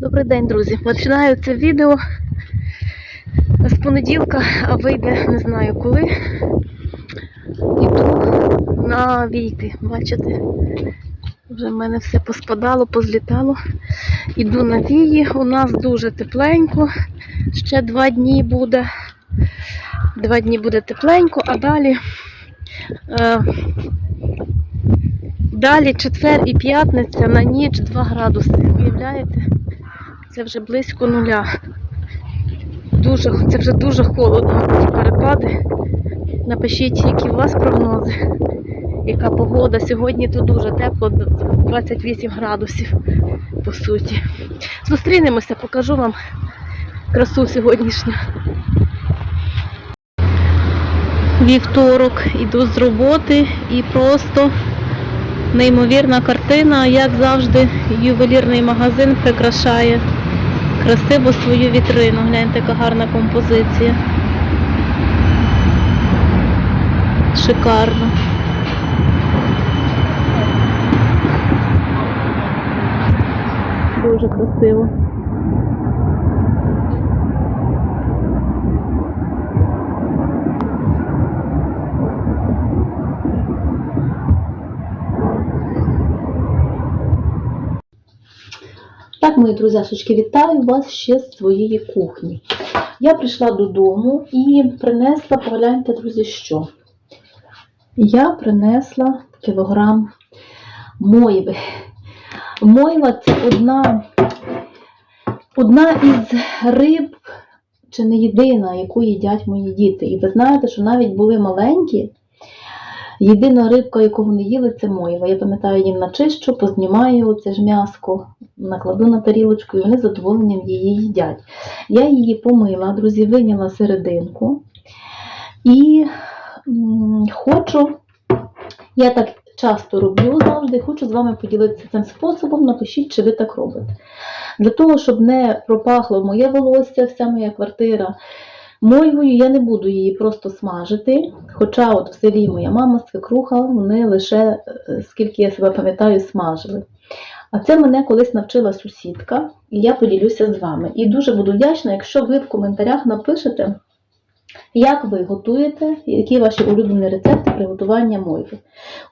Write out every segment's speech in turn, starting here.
Добрий день, друзі. Починаю це відео з понеділка, а вийде не знаю коли. Іду на війки. Бачите? Вже в мене все поспадало, позлітало. Іду на вії. У нас дуже тепленько. Ще два дні буде. Два дні буде тепленько, а далі. Е, Далі четвер і п'ятниця на ніч 2 градуси. Уявляєте? Це вже близько нуля. Дуже, це вже дуже холодно, ці перепади. Напишіть, які у вас прогнози, яка погода. Сьогодні тут дуже тепло, 28 градусів, по суті. Зустрінемося, покажу вам красу сьогоднішню. Вівторок іду з роботи і просто неймовірна картина, як завжди, ювелірний магазин прикрашає красиво свою вітрину. Гляньте, яка гарна композиція. Шикарно. Дуже красиво. Так, мої друзяшечки, вітаю вас ще з своєї кухні. Я прийшла додому і принесла, погляньте, друзі, що? Я принесла кілограм мойви. Мойва це одна, одна із риб, чи не єдина, яку їдять мої діти. І ви знаєте, що навіть були маленькі. Єдина рибка, яку вони їли, це мойва. Я пам'ятаю, їм начищу, познімаю це ж м'яско, накладу на тарілочку, і вони з задоволенням її їдять. Я її помила, друзі, виняла серединку. І хочу, я так часто роблю завжди, хочу з вами поділитися цим способом. Напишіть, чи ви так робите. Для того, щоб не пропахло моє волосся, вся моя квартира. Мойвою я не буду її просто смажити. Хоча от в селі моя мама, свекруха, вони лише, е, скільки я себе пам'ятаю, смажили. А це мене колись навчила сусідка, і я поділюся з вами. І дуже буду вдячна, якщо ви в коментарях напишете, як ви готуєте, які ваші улюблені рецепти приготування мойви.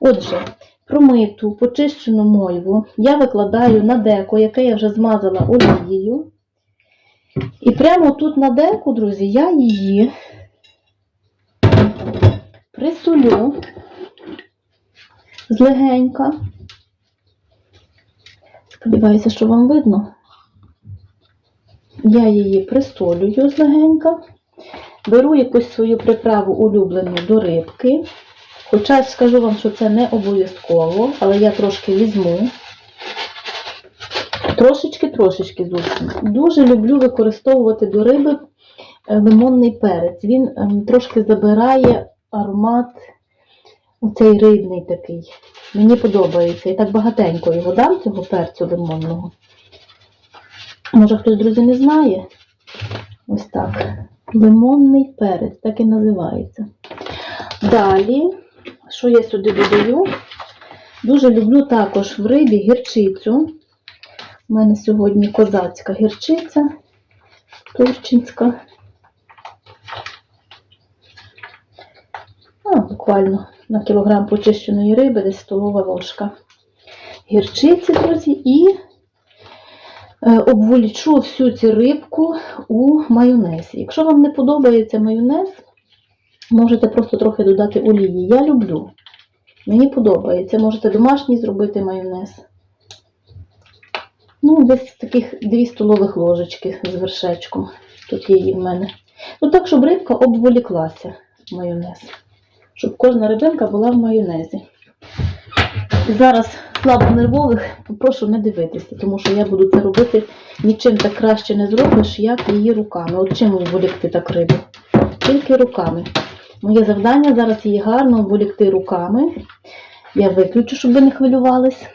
Отже, промиту, почищену мойву я викладаю на деко, яке я вже змазала олією. І прямо тут на деку, друзі, я її присолю злегенька. Сподіваюся, що вам видно. Я її присолюю злегенька. Беру якусь свою приправу улюблену до рибки. Хоча скажу вам, що це не обов'язково, але я трошки візьму. Трошечки-трошечки зовсім. Дуже люблю використовувати до риби е, лимонний перець. Він ем, трошки забирає аромат, оцей рибний такий. Мені подобається. І так багатенько його дам, цього перцю лимонного. Може хтось, друзі, не знає? Ось так. Лимонний перець, так і називається. Далі, що я сюди додаю? Дуже люблю також в рибі гірчицю. У мене сьогодні козацька гірчиця турчинська. А, буквально на кілограм почищеної риби, десь столова ложка гірчиці, друзі, і е, обволічу всю цю рибку у майонезі. Якщо вам не подобається майонез, можете просто трохи додати олії. Я люблю. Мені подобається. Можете домашній зробити майонез. Ну, десь таких 2 столових ложечки з вершечком. Тут є її в мене. Ну так, щоб рибка обволіклася майонез. Щоб кожна рибинка була в майонезі. І зараз слабонервових попрошу не дивитися, тому що я буду це робити нічим так краще не зробиш, як її руками. От чим обволікти так рибу? Тільки руками. Моє завдання зараз її гарно обволікти руками. Я виключу, щоб ви не хвилювались.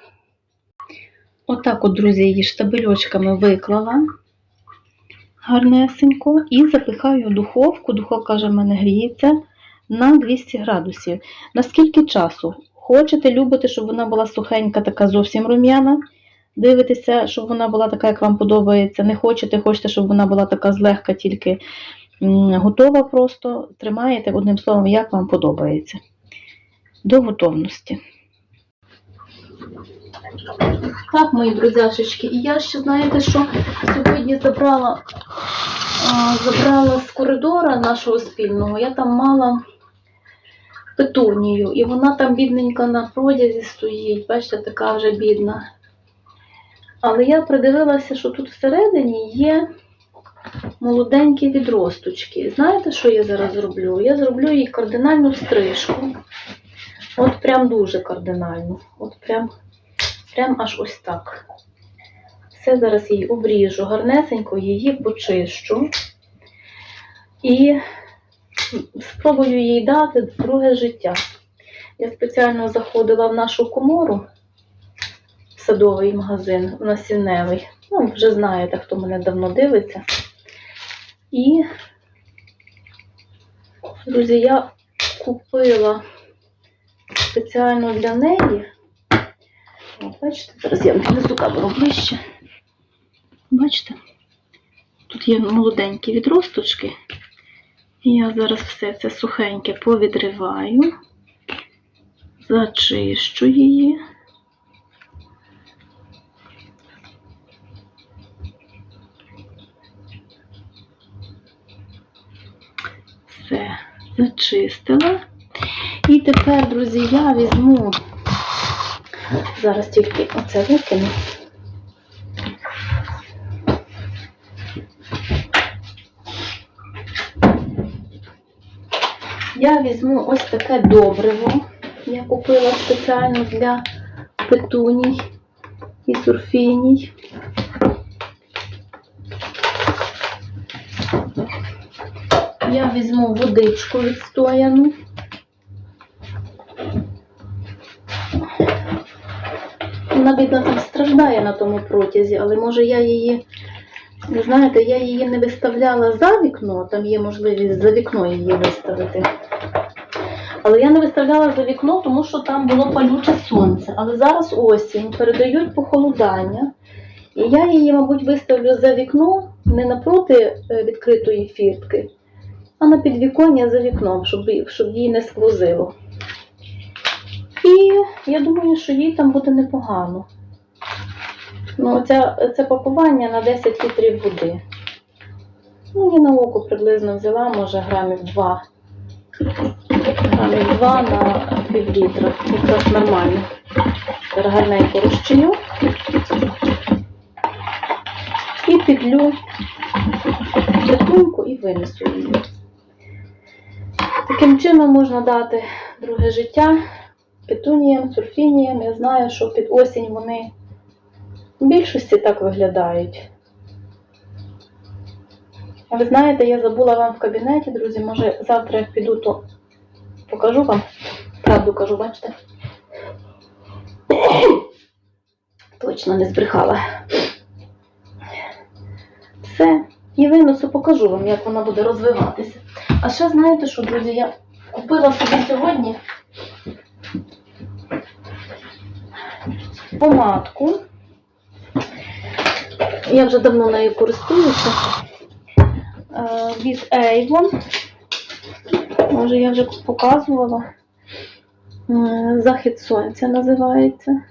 Отак от, друзі, її штабельочками виклала гарнесенько і запихаю в духовку. Духовка вже в мене гріється на 200 градусів. Наскільки часу? Хочете, любите, щоб вона була сухенька, така зовсім рум'яна? дивитеся, щоб вона була така, як вам подобається. Не хочете, хочете, щоб вона була така злегка, тільки готова просто. Тримаєте одним словом, як вам подобається. До готовності. Так, мої друзяшечки, і я ще знаєте, що сьогодні забрала, забрала з коридора нашого спільного, я там мала петунію, і вона там бідненька на продязі стоїть, бачите, така вже бідна. Але я придивилася, що тут всередині є молоденькі відросточки. Знаєте, що я зараз зроблю? Я зроблю їй кардинальну стрижку. От прям дуже кардинально. От прям, прям аж ось так. Все зараз її обріжу, гарнесенько її почищу. І спробую їй дати друге життя. Я спеціально заходила в нашу комору, в садовий магазин, в насінневий. Ну, вже знаєте, хто мене давно дивиться. І, друзі, я купила спеціально для неї. Бачите, зараз я внесу камеру ближче. Бачите? Тут є молоденькі відросточки. І я зараз все це сухеньке повідриваю, зачищу її. Все, зачистила. І тепер, друзі, я візьму, зараз тільки оце викину. Я візьму ось таке добриво. Я купила спеціально для петуній і сурфіній. Я візьму водичку відстояну. Вона, бідна, там страждає на тому протязі, але може я її, ви знаєте, я її не виставляла за вікно, там є можливість за вікно її виставити. Але я не виставляла за вікно, тому що там було палюче сонце. Але зараз осінь, передають похолодання. І я її, мабуть, виставлю за вікно не напроти е, відкритої фіртки, а на підвіконня за вікном, щоб, щоб їй не сквозило. І я думаю, що їй там буде непогано. Ну, це, це пакування на 10 літрів води. Ну, я на око приблизно взяла, може, грамів 2. Грамів 2 на пів літра. Якраз нормально. Гарненько розчиню. І підлю петуньку і винесу її. Таким чином можна дати друге життя петуніям, сурфініям. Я знаю, що під осінь вони в більшості так виглядають. А ви знаєте, я забула вам в кабінеті, друзі, може завтра як піду, то покажу вам. Правду кажу, бачите? Точно не збрехала. Все. І винесу, покажу вам, як вона буде розвиватися. А ще знаєте що, друзі, я купила собі сьогодні помадку. Я вже давно нею користуюся. Е, Від Avon. Може, я вже показувала. Е, Захід сонця називається.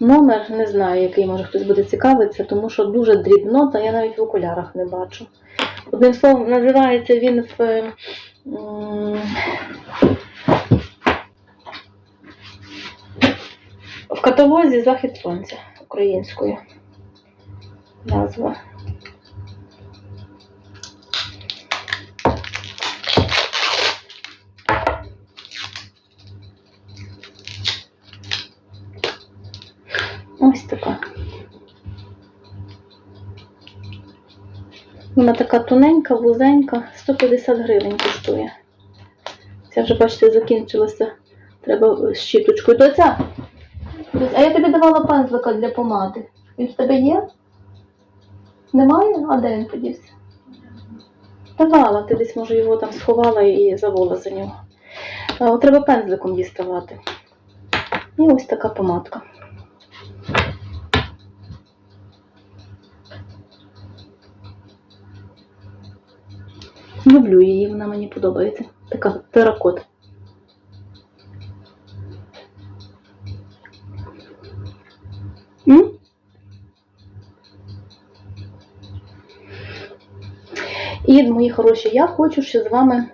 Номер не знаю, який може хтось буде цікавитися, тому що дуже дрібно, та я навіть в окулярах не бачу. Одним словом, називається він в. е, м, В каталозі Захід Сонця українською. Назва. Ось така. Вона така тоненька, вузенька, 150 гривень коштує. Це вже, бачите, закінчилося. Треба щіточкою. Доця, а я тобі давала пензлика для помади. Він в тебе є? Немає? А де він подівся? Давала, ти десь, може, його там сховала і завола за нього. А, Треба пензликом діставати. І ось така помадка. Люблю її, вона мені подобається. Така теракота. І, мої хороші, я хочу ще з вами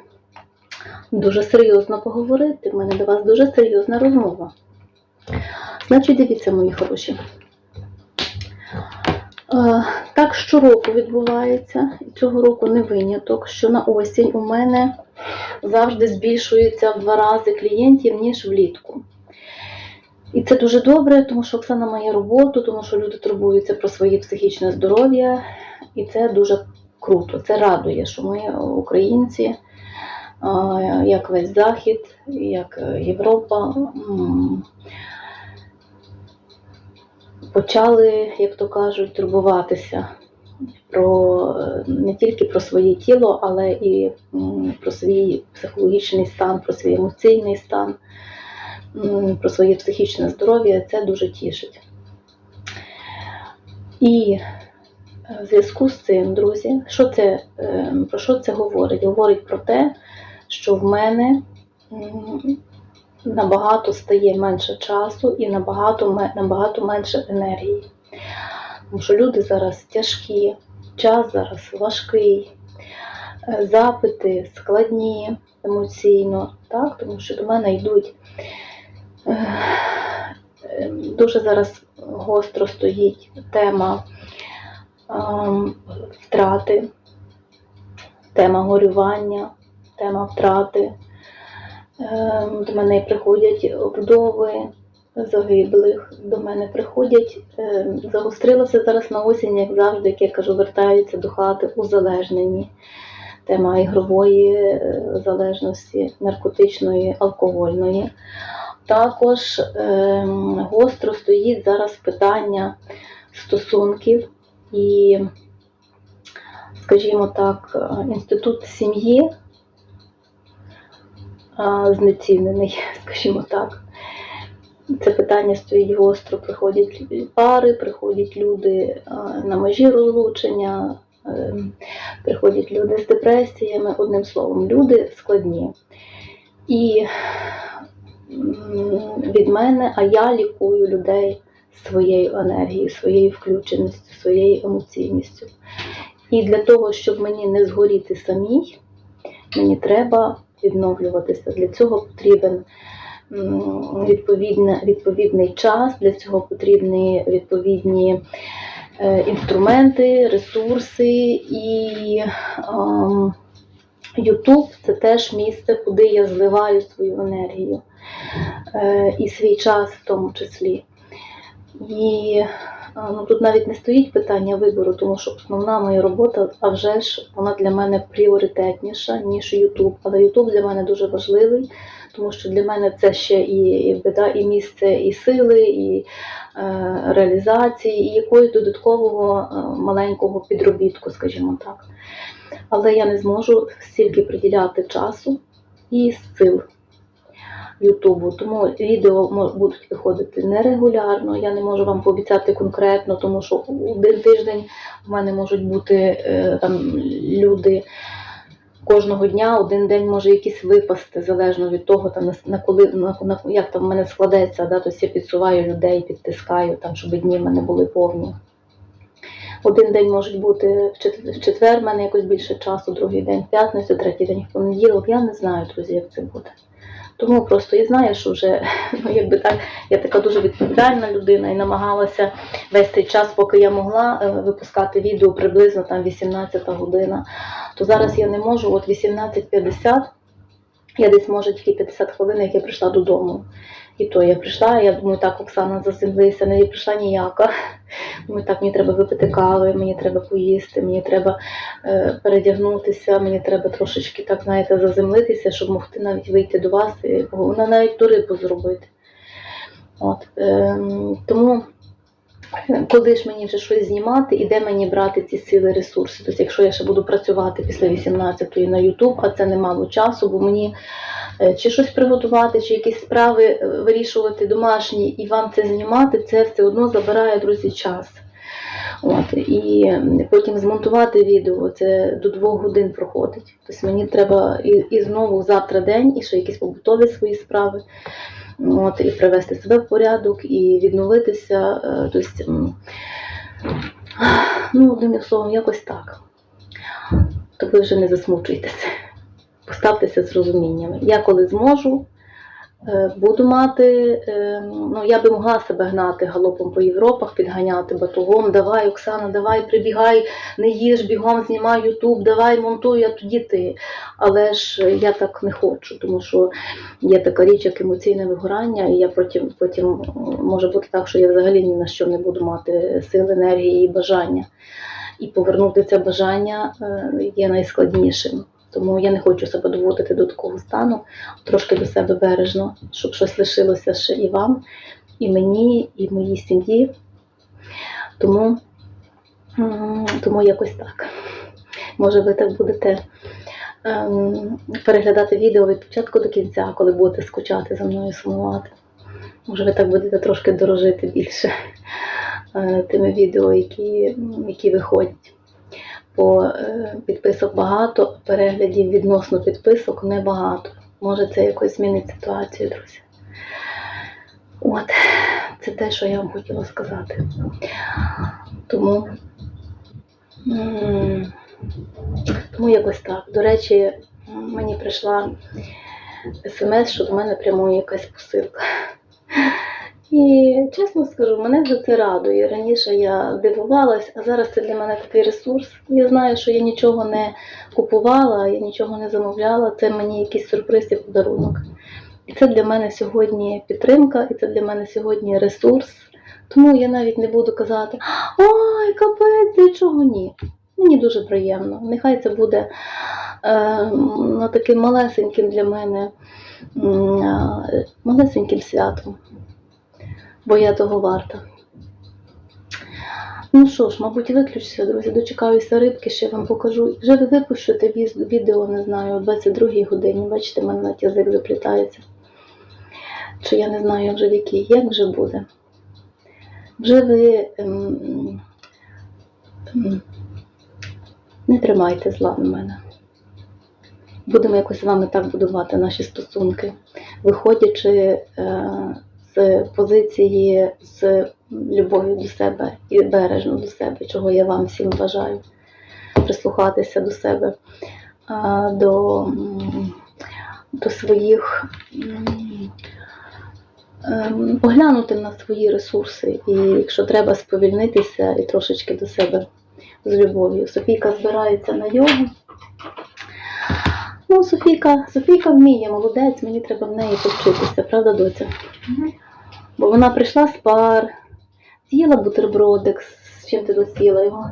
дуже серйозно поговорити. У мене до вас дуже серйозна розмова. Значить, дивіться, мої хороші. Е, Так щороку відбувається, і цього року не виняток, що на осінь у мене завжди збільшується в два рази клієнтів, ніж влітку. І це дуже добре, тому що Оксана має роботу, тому що люди турбуються про своє психічне здоров'я, і це дуже круто. Це радує, що ми, українці, як весь Захід, як е, Європа, почали, як то кажуть, турбуватися про е, не тільки про своє тіло, але і про свій психологічний стан, про свій емоційний стан, про своє психічне здоров'я. Це дуже тішить. І е, в зв'язку з цим, друзі, що це, е, про що це говорить? Говорить про те, що в мене набагато стає менше часу і набагато, набагато менше енергії. Тому що люди зараз тяжкі, час зараз важкий, е, запити складні емоційно, так? тому що до мене йдуть. Дуже зараз гостро стоїть тема ем, втрати, тема горювання, тема втрати. Ем, До мене приходять вдови загиблих, до мене приходять, ем, загострилося зараз на осінь, як завжди, як я кажу, вертаються до хати узалежнені. Тема ігрової е, залежності, наркотичної, алкогольної. Також ем, гостро стоїть зараз питання стосунків і, скажімо так, е, інститут сім'ї а, знецінений, скажімо так. Це питання стоїть гостро. Приходять пари, приходять люди а, на межі розлучення, приходять люди з депресіями, одним словом, люди складні. І від мене, а я лікую людей своєю енергією, своєю включеністю, своєю емоційністю. І для того, щоб мені не згоріти самій, мені треба відновлюватися. Для цього потрібен м, відповідне, відповідний час, для цього потрібні відповідні е, інструменти, ресурси і ем, YouTube це теж місце, куди я зливаю свою енергію е, і свій час в тому числі. І ну, тут навіть не стоїть питання вибору, тому що основна моя робота, а вже ж вона для мене пріоритетніша, ніж YouTube. Але YouTube для мене дуже важливий, тому що для мене це ще і, беда, і місце і сили, і е, реалізації, і якогось додаткового е, маленького підробітку, скажімо так. Але я не зможу стільки приділяти часу і сил Ютубу. Тому відео будуть виходити нерегулярно. Я не можу вам пообіцяти конкретно, тому що один тиждень в мене можуть бути е, там люди. Кожного дня один день може якийсь випасти, залежно від того, там, на, коли на, на, як там в мене складеться, да, тобто я підсуваю людей, підтискаю, там, щоб дні в мене були повні. Один день може бути в четвер, в мене якось більше часу, другий день в п'ятницю, третій день в понеділок. Я не знаю, друзі, як це буде. Тому просто я знаю, що вже ну, якби так, я така дуже відповідальна людина і намагалася весь цей час, поки я могла е, випускати відео приблизно там 18 година. То зараз я не можу, от 18.50, я десь може тільки 50 хвилин, як я прийшла додому. І то я прийшла, я думаю, так, Оксана, заземлися, не прийшла ніяка. Думаю, так, мені треба випити кави, мені треба поїсти, мені треба е, передягнутися, мені треба трошечки, так, знаєте, заземлитися, щоб могти навіть вийти до вас, і, вона навіть ту рибу зробити. От, ем, тому, е, коли ж мені вже щось знімати, і де мені брати ці сили, ресурси? Тобто, якщо я ще буду працювати після 18-ї на YouTube, а це немало часу, бо мені е, чи щось приготувати, чи якісь справи е, вирішувати домашні і вам це знімати, це все одно забирає, друзі, час. От, і потім змонтувати відео, це до двох годин проходить. Тобто мені треба і, і знову завтра день, і ще якісь побутові свої справи. От, і привести себе в порядок, і відновитися. е, Тобто, ну, одним словом, якось так. То ви вже не засмучуйтеся. Поставтеся з розумінням. Я коли зможу, буду мати, е, ну я би могла себе гнати галопом по Європах, підганяти батогом. Давай, Оксана, давай, прибігай, не їж, бігом знімай Ютуб, давай монтуй, а тоді ти. Але ж я так не хочу, тому що є така річ, як емоційне вигорання, і я потім, потім може бути так, що я взагалі ні на що не буду мати сил, енергії і бажання. І повернути це бажання е, є найскладнішим. Тому я не хочу себе доводити до такого стану, трошки до себе бережно, щоб щось лишилося ще і вам, і мені, і моїй сім'ї. Тому, тому якось так. Може, ви так будете ем, переглядати відео від початку до кінця, коли будете скучати за мною сумувати. Може, ви так будете трошки дорожити більше е, тими відео, які, які виходять. Бо е, підписок багато, а переглядів відносно підписок небагато. Може, це якось змінить ситуацію, друзі. От, це те, що я вам хотіла сказати. Тому, тому якось так. До речі, мені прийшла смс, що до мене прямує якась посилка. І чесно скажу, мене за це радує. Раніше я дивувалась, а зараз це для мене такий ресурс. Я знаю, що я нічого не купувала, я нічого не замовляла. Це мені якийсь сюрприз і подарунок. І це для мене сьогодні підтримка, і це для мене сьогодні ресурс. Тому я навіть не буду казати, ой, капець, для чого ні. Мені дуже приємно. Нехай це буде е, ну, таким малесеньким для мене е, малесеньким святом бо я того варта. Ну що ж, мабуть, виключуся, друзі, дочекаюся рибки, ще вам покажу. Вже ви випущите відео, не знаю, о 22-й годині. Бачите, мене навіть язик заплітається. Чи я не знаю вже в якій, як вже буде. Вже ви ем, ем, не тримайте зла на мене. Будемо якось з вами так будувати наші стосунки, виходячи е, з позиції з любов'ю до себе і бережно до себе, чого я вам всім бажаю. Прислухатися до себе, до, до своїх, ем, поглянути на свої ресурси, і якщо треба сповільнитися і трошечки до себе з любов'ю. Софійка збирається на йогу. Ну, Софійка, Софійка вміє, молодець, мені треба в неї повчитися, правда, доця? Бо вона прийшла з пар, з'їла бутербродик, з чим ти з'їла його?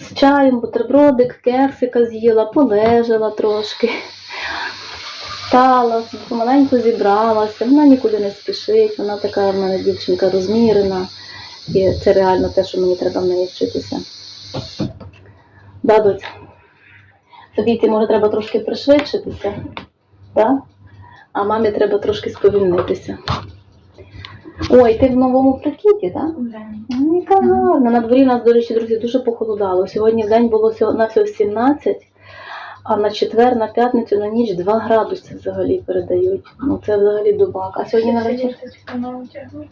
З чаєм, бутербродик, кексика з'їла, полежала трошки, встала, помаленьку зібралася, вона нікуди не спішить, вона така в мене дівчинка розмірена. І це реально те, що мені треба в неї вчитися. Да? Тобі це може треба трошки пришвидшитися, так? А мамі треба трошки сповільнитися. Ой, ти в новому прикиді, так? Ну, Яка гарна. На дворі нас, до речі, друзі, дуже похолодало. Сьогодні в день було всього на всього 17, а на четвер, на п'ятницю, на ніч 2 градуси взагалі передають. Ну це взагалі дубак. А сьогодні на вечір.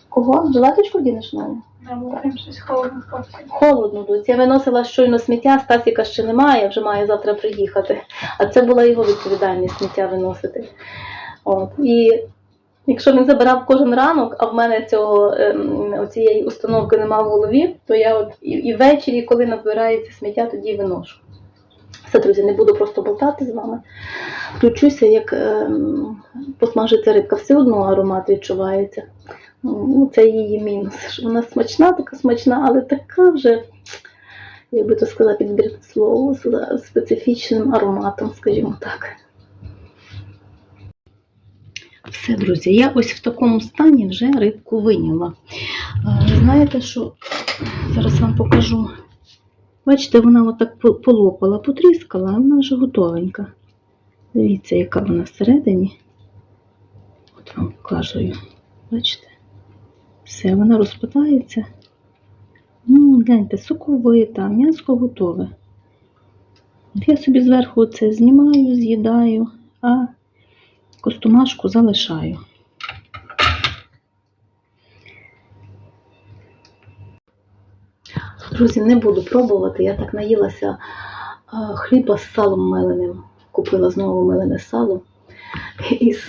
Кого? Жилеточку вдінеш нову? щось холодно. Холодно, доці. Я виносила щойно сміття, Стасіка ще немає, вже має завтра приїхати. А це була його відповідальність сміття виносити. От. І якщо він забирав кожен ранок, а в мене цього ем, цієї установки нема в голові, то я от і, ввечері, коли назбирається сміття, тоді виношу. Все, друзі, не буду просто болтати з вами. Включуся, як ем, посмажиться рибка, все одно аромат відчувається. Ну, це її мінус. Вона смачна, така смачна, але така вже, як би то сказати, підбірне слово, з специфічним ароматом, скажімо так. Все, друзі, я ось в такому стані вже рибку виняла. Знаєте, що зараз вам покажу. Бачите, вона отак полопала, потріскала, а вона вже готовенька. Дивіться, яка вона всередині. От вам покажу. Бачите? Все, вона розпадається. Ну, гляньте, соковита, м'ясо готове. Я собі зверху це знімаю, з'їдаю, а костомашку залишаю. Друзі, не буду пробувати. Я так наїлася хліба з салом меленим. Купила знову мелене сало. І з,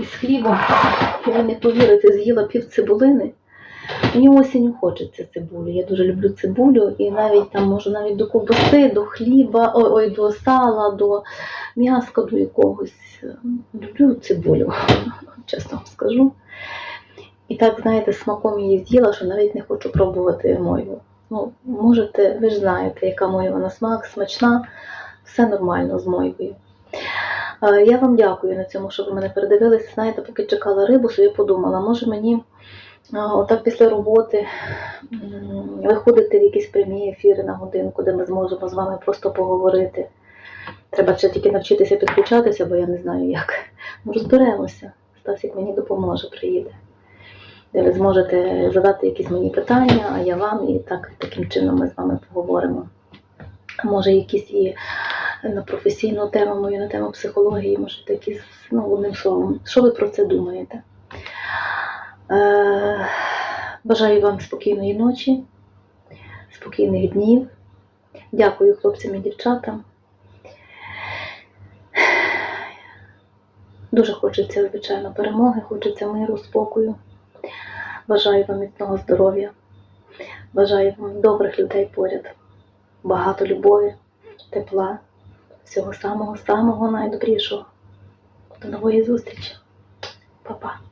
і з хлібом, ви не повірите, з'їла пів цибулини. Мені осінню хочеться цибулі. Я дуже люблю цибулю і навіть там можу навіть до ковбаси, до хліба, ой, ой, до сала, до м'яска, до якогось. Люблю цибулю, чесно вам скажу. І так, знаєте, смаком її з'їла, що навіть не хочу пробувати мою. Ну, можете, ви ж знаєте, яка моя на смак, смачна, все нормально з мойкою. Е, Я вам дякую на цьому, що ви мене передивилися. Знаєте, поки чекала рибу, собі подумала, може мені отак після роботи виходити в якісь прямі ефіри на годинку, де ми зможемо з вами просто поговорити. Треба ще тільки навчитися підключатися, бо я не знаю як. Ну, розберемося. Стасік мені допоможе, приїде. Де ви зможете задати якісь мені питання, а я вам, і так, таким чином ми з вами поговоримо. Може, якісь і на професійну тему мою, на тему психології, може, якісь, ну, одним словом, що ви про це думаєте? Е, бажаю вам спокійної ночі, спокійних днів. Дякую хлопцям і дівчатам. Дуже хочеться, звичайно, перемоги, хочеться миру, спокою. Бажаю вам міцного здоров'я. Бажаю вам добрих людей поряд, багато любові, тепла, всього самого-самого найдобрішого. До нової зустрічі. Па-па.